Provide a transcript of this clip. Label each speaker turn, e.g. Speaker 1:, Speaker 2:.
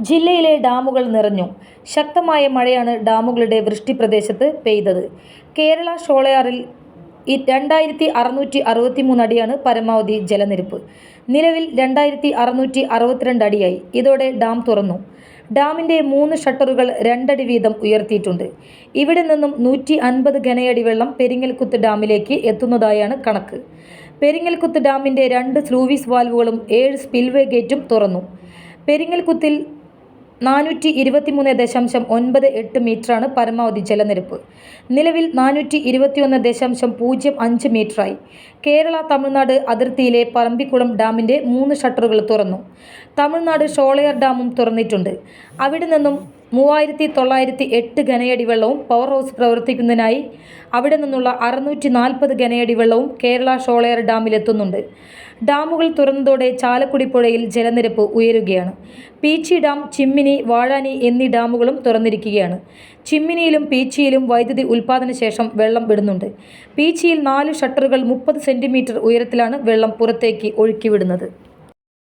Speaker 1: ജില്ലയിലെ ഡാമുകൾ നിറഞ്ഞു. ശക്തമായ മഴയാണ് ഡാമുകളുടെ വൃഷ്ടി പ്രദേശത്ത് പെയ്തത്. കേരള ഷോളയാറിൽ ഈ രണ്ടായിരത്തി അറുന്നൂറ്റി അറുപത്തി മൂന്ന് അടിയാണ് പരമാവധി ജലനിരപ്പ്. നിലവിൽ രണ്ടായിരത്തി അറുന്നൂറ്റി അറുപത്തിരണ്ട് അടിയായി. ഇതോടെ ഡാം തുറന്നു. ഡാമിന്റെ മൂന്ന് ഷട്ടറുകൾ രണ്ടടി വീതം ഉയർത്തിയിട്ടുണ്ട്. ഇവിടെ നിന്നും നൂറ്റി അൻപത് ഘനയടി വെള്ളം പെരിങ്ങൽക്കുത്ത് ഡാമിലേക്ക് എത്തുന്നതായാണ് കണക്ക്. പെരിങ്ങൽക്കുത്ത് ഡാമിന്റെ രണ്ട് സ്ലൂവിസ് വാൽവുകളും ഏഴ് സ്പിൽവേ ഗേറ്റും തുറന്നു. പെരിങ്ങൽകുത്തിൽ നാനൂറ്റി ഇരുപത്തിമൂന്ന് ദശാംശം ഒൻപത് എട്ട് മീറ്ററാണ് പരമാവധി ജലനിരപ്പ്. നിലവിൽ നാനൂറ്റി ഇരുപത്തിയൊന്ന് ദശാംശം പൂജ്യം അഞ്ച് മീറ്ററായി. കേരള തമിഴ്നാട് അതിർത്തിയിലെ പറമ്പിക്കുളം ഡാമിന്റെ മൂന്ന് ഷട്ടറുകൾ തുറന്നു. തമിഴ്നാട് ഷോളയർ ഡാമും തുറന്നിട്ടുണ്ട്. അവിടെ നിന്നും മൂവായിരത്തി തൊള്ളായിരത്തി എട്ട് ഘനയടി വെള്ളവും പവർ ഹൗസ് പ്രവർത്തിക്കുന്നതിനായി അവിടെ നിന്നുള്ള അറുന്നൂറ്റി നാൽപ്പത് ഘനയടി വെള്ളവും കേരള ഷോളയാർ ഡാമിലെത്തുന്നുണ്ട്. ഡാമുകൾ തുറന്നതോടെ ചാലക്കുടി പുഴയിൽ ജലനിരപ്പ് ഉയരുകയാണ്. പീച്ചി ഡാം ചിമ്മിനി വാഴാനി എന്നീ ഡാമുകളും തുറന്നിരിക്കുകയാണ്. ചിമ്മിനിയിലും പീച്ചിയിലും വൈദ്യുതി ഉൽപ്പാദന ശേഷം വെള്ളം വിടുന്നുണ്ട്. പീച്ചിയിൽ നാല് ഷട്ടറുകൾ മുപ്പത് സെന്റിമീറ്റർ ഉയരത്തിലാണ് വെള്ളം പുറത്തേക്ക് ഒഴുക്കിവിടുന്നത്.